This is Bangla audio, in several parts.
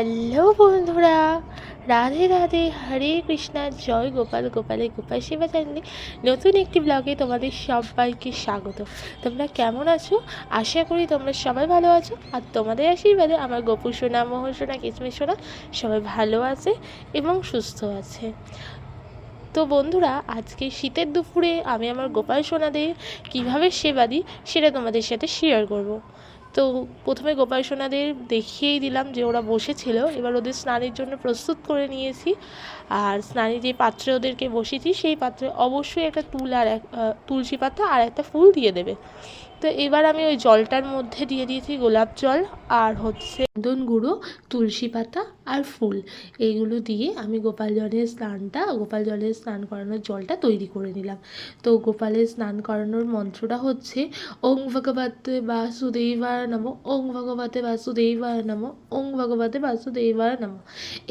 হ্যালো বন্ধুরা, রাধে রাধে, হরে কৃষ্ণা, জয় গোপাল, গোপালে গোপাল সেবা চ্যানেলে নতুন একটি ব্লগে তোমাদের সবাইকে স্বাগত। তোমরা কেমন আছো? আশা করি তোমরা সবাই ভালো আছো। আর তোমাদের আশীর্বাদে আমার গোপু সোনা, মোহন সোনা, কিচমিচ সোনা সবাই ভালো আছে এবং সুস্থ আছে। তো বন্ধুরা, আজকে শীতের দুপুরে আমি আমার গোপাল সোনাদের কীভাবে সেবা দিই সেটা তোমাদের সাথে শেয়ার করব। তো প্রথমে গোপাল সোনাদের দেখিয়েই দিলাম যে ওরা বসেছিল। এবার ওদের স্নানের জন্য প্রস্তুত করে নিয়েছি। আর স্নানে যে পাত্রে ওদেরকে বসেছি সেই পাত্রে অবশ্যই একটা তুল আর এক তুলসী পাতা আর একটা ফুল দিয়ে দেবে। তো এবার আমি ওই জলটার মধ্যে দিয়ে দিয়েছি গোলাপ জল আর হচ্ছে চন্দন গুঁড়ো, তুলসী পাতা আর ফুল। এইগুলো দিয়ে আমি গোপাল জলের স্নানটা, গোপাল জলের স্নান করানোর জলটা তৈরি করে নিলাম। তো গোপালের স্নান করানোর মন্ত্রটা হচ্ছে ওং ভগবতে বাসুদেবায় নম, ওং ভগবতে বাসুদেবায় নম, ওং ভগবতে বাসুদেবায় নম।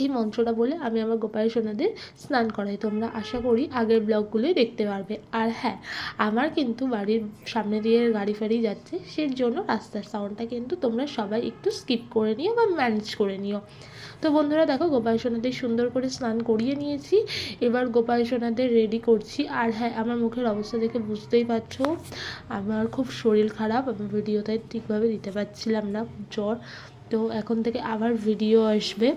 এই মন্ত্রটা বলে আমি আমার গোপাল সোনাদের স্নান করাই। তোমরা আশা করি আগের ব্লগগুলোই দেখতে পারবে। আর হ্যাঁ আমার কিন্তু বাড়ির সামনে দিয়ে গাড়ি ফাড়ি যাচ্ছে সেই জন্য রাস্তার সাউন্ডটা কিন্তু তোমরা সবাই একটু স্কিপ করে নিও বা ম্যানেজ করে নিও। তো বন্ধুরা দেখো, গোপাল সোনাদের সুন্দর করে স্নান করিয়ে নিয়েছি। এবার গোপাল সোনাদের রেডি করছি। আর হ্যাঁ আমার মুখের অবস্থা দেখে বুঝতেই পারছ, আমার খুব শরীর খারাপ, আমি ভিডিওতে ঠিকভাবে দিতে পারছিলাম না, জ্বর। তো এখন থেকে আবার ভিডিও আসবে।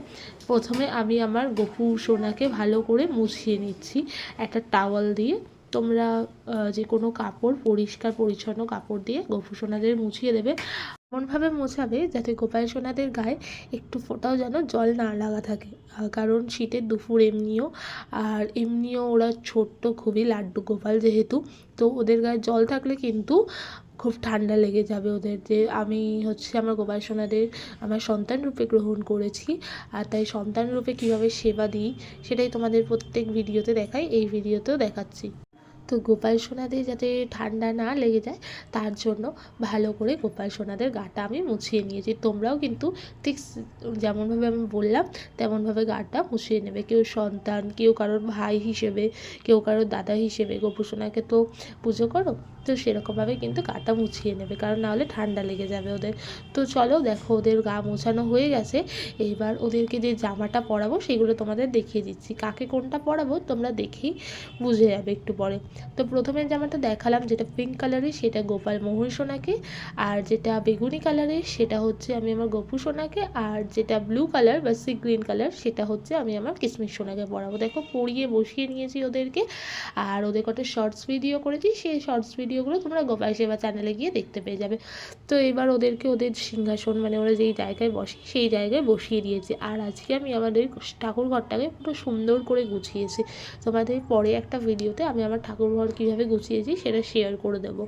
প্রথমে আমি আমার গপু সোনাকে ভালো করে মুছিয়ে নিচ্ছি একটা টাওয়াল দিয়ে। তোমরা যে কোনো কাপড়, পরিষ্কার, পরিচ্ছন্ন কাপড় দিয়ে গপু সোনাদের মুছিয়ে দেবে। এমনভাবে মোছাবে যাতে গোপাল সোনাদের গায়ে একটু ফোঁটাও যেন জল না লাগা থাকে। কারণ শীতের দুপুর এমনিও, আর এমনিও ওরা ছোট্ট, খুবই লাড্ডু গোপাল যেহেতু, তো ওদের গায়ে জল থাকলে কিন্তু খুব ঠান্ডা লেগে যাবে ওদের। যে আমি হচ্ছে আমার গোপাল সোনাদের, আমার সন্তান রূপে গ্রহণ করেছি, আর তাই সন্তান রূপে কীভাবে সেবা দিই, সেটাই তোমাদের প্রত্যেক ভিডিওতে দেখাই, এই ভিডিওতেও দেখাচ্ছি। তো গোপাল সোনাদের যাতে ঠান্ডা না লেগে যায়, তার জন্য ভালো করে গোপাল সোনাদের গাটা আমি মুছিয়ে নিয়েছি। তোমরাও কিন্তু ঠিক যেমনভাবে আমি বললাম, তেমনভাবে গাটা মুছিয়ে নেবে। কেউ সন্তান, কেউ কারোর ভাই হিসেবে, কেউ কারোর দাদা হিসেবে গোপু সোনাকে তো পুজো করো, তো সেরকমভাবে কিন্তু গাটা মুছিয়ে নেবে, কারণ নাহলে ঠান্ডা লেগে যাবে ওদের। তো চলো দেখো, ওদের গা মোছানো হয়ে গেছে এইবার ওদেরকে যে জামাটা পরাবো, সেগুলো তোমাদের দেখিয়ে দিচ্ছি। কাকে কোনটা পরাবো, তোমরা দেখেই বুঝে যাবে একটু পরে। তো প্রথমে জামাটা দেখালাম, যেটা পিঙ্ক কালারের সেটা গোপাল মোহন সোনাকে। আর যেটা বেগুনি কালারের সেটা হচ্ছে আমি আমার গপু সোনাকে। আর যেটা ব্লু কালার বা সি গ্রিন কালার সেটা হচ্ছে আমি আমার কিসমিস সোনাকে পরাবো। দেখো, পরিয়ে বসিয়ে নিয়েছি ওদেরকে। আর ওদের কটা শর্টস ভিডিও করেছি, সেই শর্টস ভিডিওগুলো তোমরা গোপাল সেবা চ্যানেলে গিয়ে দেখতে পেয়ে যাবে। তো এবার ওদেরকে ওদের সিংহাসন মানে ওরা যেই জায়গায় বসে, সেই জায়গায় বসিয়ে দিয়েছি। আর আজকে আমি আমাদের ঠাকুর ঘরটাকে পুরো সুন্দর করে গুছিয়েছি। তোমাদের পরে একটা ভিডিওতে আমি আমার ঠাকুর ঘর কীভাবে গুছিয়েছি সেটা শেয়ার করে দেবো।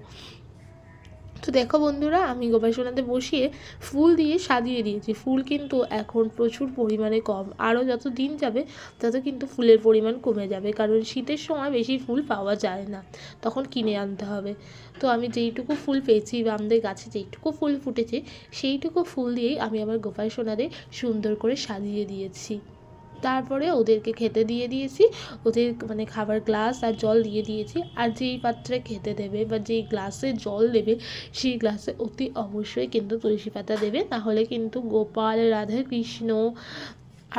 তো দেখো বন্ধুরা, আমি গোপাশোনাতে বসিয়ে ফুল দিয়ে সাজিয়ে দিয়েছি। ফুল কিন্তু এখন প্রচুর পরিমাণে কম। আরও যত দিন যাবে, তত কিন্তু ফুলের পরিমাণ কমে যাবে। কারণ শীতের সময় বেশি ফুল পাওয়া যায় না। তখন কিনে আনতে হবে। তো আমি যেইটুকু ফুল পেয়েছি বা আমাদের গাছে যেইটুকু ফুল ফুটেছে, সেইটুকু ফুল দিয়েই আমি আমার গোপাল সোনাদের সুন্দর করে সাজিয়ে দিয়েছি। তারপরে ওদেরকে খেতে দিয়ে দিয়েছি। ওদের মানে খাবার গ্লাস আর জল দিয়ে দিয়েছি। আর যেই পাত্রে খেতে দেবে বা যেই গ্লাসে জল দেবে, সেই গ্লাসে অতি অবশ্যই কিন্তু তুলসী পাতা দেবে। নাহলে কিন্তু গোপাল, রাধা কৃষ্ণ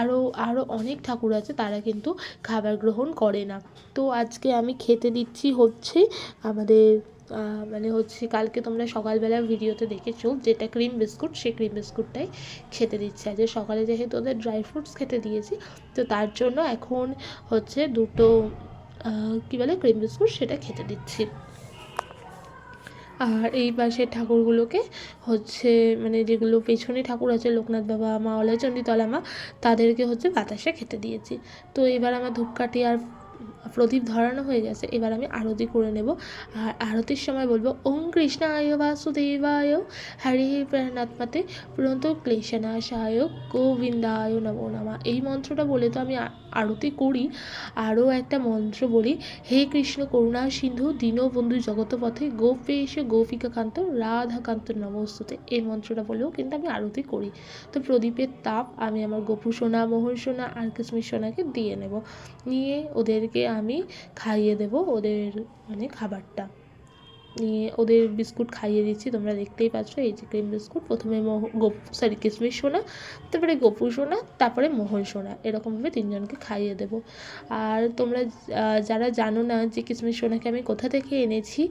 আরও আরও অনেক ঠাকুর আছে, তারা কিন্তু খাবার গ্রহণ করে না। তো আজকে আমি খেতে দিচ্ছি হচ্ছে আমাদের মানে হচ্ছে কালকে তোমরা সকালবেলা ভিডিওতে দেখেছ যেটা ক্রিম বিস্কুট সেই ক্রিম বিস্কুটটাই খেতে দিচ্ছে। আজকে সকালে যেহেতু ওদের ড্রাই ফ্রুটস খেতে দিয়েছি, তো তার জন্য এখন হচ্ছে দুটো কী বলে ক্রিম বিস্কুট সেটা খেতে দিচ্ছি। আর এই পাশের ঠাকুরগুলোকে হচ্ছে মানে যেগুলো পেছনে ঠাকুর আছে, লোকনাথ বাবা, মা অলয়চণ্ডী তলা মা, তাদেরকে হচ্ছে বাতাসে খেতে দিয়েছি। তো এবার আমার ধূপকাঠি আর প্রদীপ ধরানো হয়ে গেছে। এবার আমি আরতি করে নেব। আর আরতির সময় বলব ওং কৃষ্ণায় বাসুদেবায় হরে প্রাণাত্মাতে প্রণত ক্লেশনাশায় গোবিন্দায় নমো নমা। এই মন্ত্রটা বলে তো আমি আরতি করি। আরও একটা মন্ত্র বলি, হে কৃষ্ণ করুণা সিন্ধু, দীনবন্ধু জগতপথে গোপেশ গোপিকাকান্ত রাধাকান্ত নমস্তুতে। এই মন্ত্রটা বলেও কিন্তু আমি আরতি করি। তো প্রদীপের তাপ আমি আমার গোপু সোনা, মোহন সোনা, আর কিসমিস সোনাকে দিয়ে নেব। নিয়ে ওদেরকে আমি খাইয়ে দেব ওদের মানে খাবারটা। নিয়ে ওদের বিস্কুট খাইয়ে দিচ্ছি, তোমরা দেখতেই পাচ্ছ এই যে ক্রিম বিস্কুট প্রথমে মোহ গোপ সরি কিশমিশ সোনা, তারপরে গোপু সোনা, তারপরে মোহন সোনা, এরকমভাবে তিনজনকে খাইয়ে দেবো। আর তোমরা যারা জানো না যে কিশমিশ সোনাকে আমি কোথা থেকে এনেছি,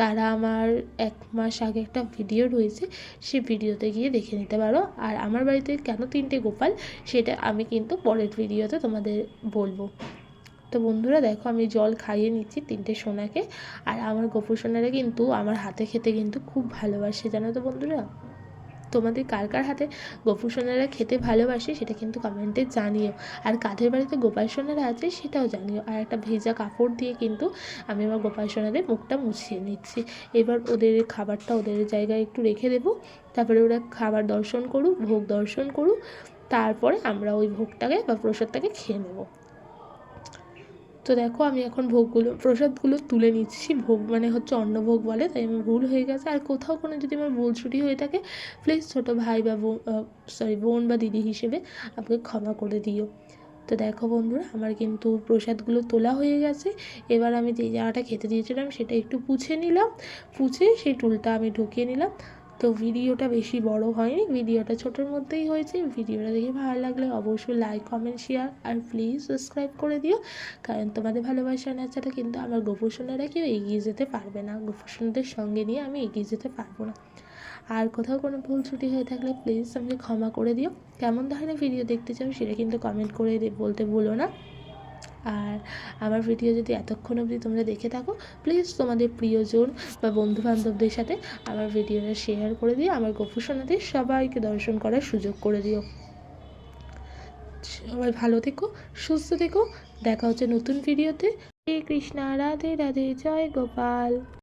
তারা আমার এক মাস আগে একটা ভিডিও রয়েছে, সেই ভিডিওতে গিয়ে দেখে নিতে পারো। আর আমার বাড়িতে কেন তিনটে গোপাল, সেটা আমি কিন্তু পরের ভিডিওতে তোমাদের বলব। তো বন্ধুরা দেখো আমি জল খাইয়ে নিচ্ছি তিনটে সোনাকে। আর আমার গোপু সোনারা কিন্তু আমার হাতে খেতে কিন্তু খুব ভালোবাসে, জানো তো বন্ধুরা? তোমাদের কার কার হাতে গোপু সোনারা খেতে ভালোবাসে সেটা কিন্তু কমেন্টে জানিও। আর কাদের বাড়িতে গোপাল সোনারা আছে সেটাও জানিও। আর একটা ভেজা কাপড় দিয়ে কিন্তু আমি আমার গোপাল সোনাদের মুখটা মুছিয়ে নিচ্ছি। এবার ওদের খাবারটা ওদের জায়গায় একটু রেখে দেবো। তারপরে ওরা খাবার দর্শন করুক, ভোগ দর্শন করুক। তারপরে আমরা ওই ভোগটাকে বা প্রসাদটাকে খেয়ে নেব। তো দেখো আমি এখন ভোগগুলো, প্রসাদগুলো তুলে নিচ্ছি, ভোগ মানে হচ্ছে অন্নভোগ বলে, তাই আমার ভুল হয়ে গেছে। আর কোথাও কোনো যদি আমার ভুল ছুটি হয়ে থাকে প্লিজ ছোটো ভাই বা সরি বোন বা দিদি হিসেবে আমাকে ক্ষমা করে দিও। তো দেখো বন্ধুরা, আমার কিন্তু প্রসাদগুলো তোলা হয়ে গেছে। এবার আমি যে জায়গাটা খেতে দিয়েছিলাম, সেটা একটু পুছে নিলাম। পুছে সেই টুলটা আমি ঢুকিয়ে নিলাম। তো ভিডিওটা বেশি বড় হয়নি, ভিডিওটা ছোটোর মধ্যেই হয়েছে। ভিডিওটা দেখে ভালো লাগলে অবশ্যই লাইক কমেন্ট শেয়ার আর প্লিজ সাবস্ক্রাইব করে দিও। কারণ তোমাদের ভালোবাসা না ছাড়া কিন্তু আমার গোপোষণারা কেউ এগিয়ে যেতে পারবে না। গোপোষণাদের সঙ্গে নিয়ে আমি এগিয়ে যেতে পারব না। আর কোথাও কোনো ভুল ছুটি হয়ে থাকলে প্লিজ আমাকে ক্ষমা করে দিও। কেমন ধরনের ভিডিও দেখতে চাও সেটা কিন্তু কমেন্ট করে বলতে ভুলো না। আর আমার ভিডিও যদি এতক্ষণ অবধি তোমরা দেখে থাকো প্লিজ তোমাদের প্রিয়জন বা বন্ধু বান্ধবদের সাথে আমার ভিডিওটা শেয়ার করে দিও, আমার গপু সোনাদের সবাইকে দর্শন করার সুযোগ করে দিও। সবাই ভালো থেকো, সুস্থ থেকো, দেখা হচ্ছে নতুন ভিডিওতে শ্রী কৃষ্ণা, রাধে রাধে, জয় গোপাল।